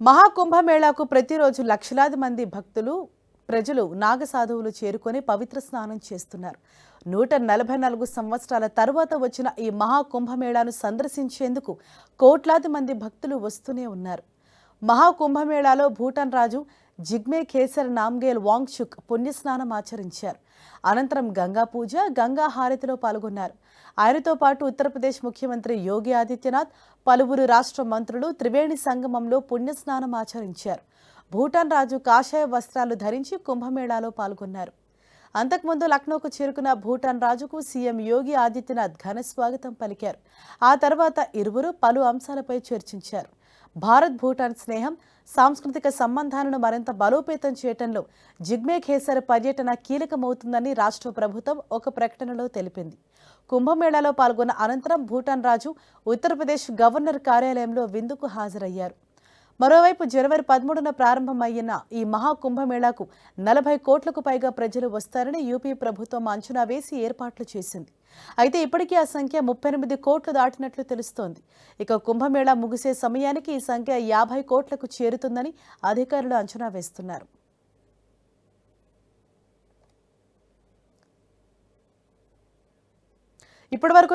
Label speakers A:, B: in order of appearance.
A: మహాకుంభమేళాకు ప్రతిరోజు లక్షలాది మంది భక్తులు ప్రజలు నాగసాధువులు చేరుకొని పవిత్ర స్నానం చేస్తున్నారు. నూట నలభై నాలుగు సంవత్సరాల తర్వాత వచ్చిన ఈ మహాకుంభమేళాను సందర్శించేందుకు కోట్లాది మంది భక్తులు వస్తూనే ఉన్నారు. మహాకుంభమేళాలో భూటాన్ రాజు జిగ్మే కేసర్ నామ్గేల్ వాంగ్చుక్ పుణ్యస్నానం ఆచరించారు. అనంతరం గంగా పూజ గంగా హారతిలో పాల్గొన్నారు. ఆయనతో పాటు ఉత్తరప్రదేశ్ ముఖ్యమంత్రి యోగి ఆదిత్యనాథ్ పలువురు రాష్ట్ర మంత్రులు త్రివేణి సంగమంలో పుణ్యస్నానం ఆచరించారు. భూటాన్ రాజు కాషాయ వస్త్రాలు ధరించి కుంభమేళాలో పాల్గొన్నారు. అంతకుముందు లక్నోకు చేరుకున్న భూటాన్ రాజుకు సీఎం యోగి ఆదిత్యనాథ్ ఘన స్వాగతం పలికారు. ఆ తర్వాత ఇరువురు పలు అంశాలపై చర్చించారు. భారత్ భూటాన్ స్నేహం సాంస్కృతిక సంబంధాలను మరింత బలోపేతం చేయటంలో జిగ్మే ఖేసర్ పర్యటన కీలకమవుతుందని రాష్ట్ర ప్రభుత్వం ఒక ప్రకటనలో తెలిపింది. కుంభమేళాలో పాల్గొన్న అనంతరం భూటాన్ రాజు ఉత్తరప్రదేశ్ గవర్నర్ కార్యాలయంలో విందుకు హాజరయ్యారు. మరోవైపు జనవరి పదమూడున ప్రారంభమయ్యిన ఈ మహా కుంభమేళాకు నలభై కోట్లకు పైగా ప్రజలు వస్తారని యూపీ ప్రభుత్వం అంచనా వేసి ఏర్పాట్లు చేసింది. అయితే ఇప్పటికీ ఆ సంఖ్య ముప్పై ఎనిమిది కోట్లు దాటినట్లు తెలుస్తోంది. ఇక కుంభమేళా ముగిసే సమయానికి ఈ సంఖ్య యాభై కోట్లకు చేరుతుందని అధికారులు అంచనా వేస్తున్నారు. ఇప్పటివరకు